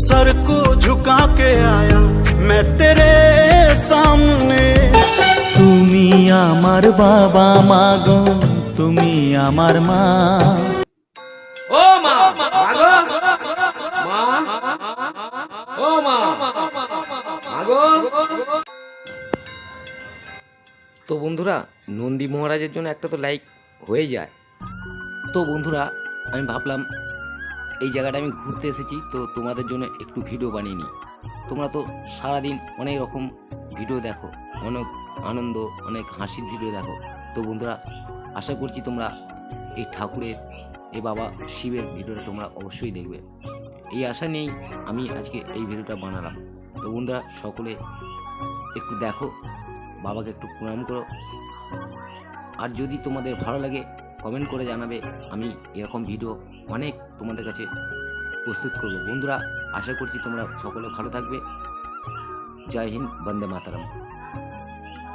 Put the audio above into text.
Sir को झुका के आया मैं तेरे सामने তুমি আমার বাবা মা গো তুমি আমার মা ও মা মাগো মা ও মা মাগো তো বন্ধুরা নন্দী মহারাজের জন্য একটা তো লাইক হয়ে যায় তো বন্ধুরা আমি ভাবলাম এই জায়গাটা আমি ঘুরতে এসেছি, তো তোমাদের জন্য একটু ভিডিও বানিয়ে নিই। তোমরা তো সারাদিন অনেক রকম ভিডিও দেখো, অনেক আনন্দ, অনেক হাসির ভিডিও দেখো। তো বন্ধুরা, আশা করছি তোমরা এই ঠাকুরের এই বাবা শিবের ভিডিওটা তোমরা অবশ্যই দেখবে। এই আশা নেই আমি আজকে এই ভিডিওটা বানালাম। তো বন্ধুরা, সকলে একটু দেখো, বাবাকে একটু প্রণাম করো। আর যদি তোমাদের ভালো লাগে কমেন্ট করে জানাবে। আমি এরকম ভিডিও অনেক তোমাদের কাছে প্রস্তুত করব। বন্ধুরা, আশা করছি তোমরা সকলে ভালো থাকবে। জয় হিন্দ, বন্দে মাতারাম।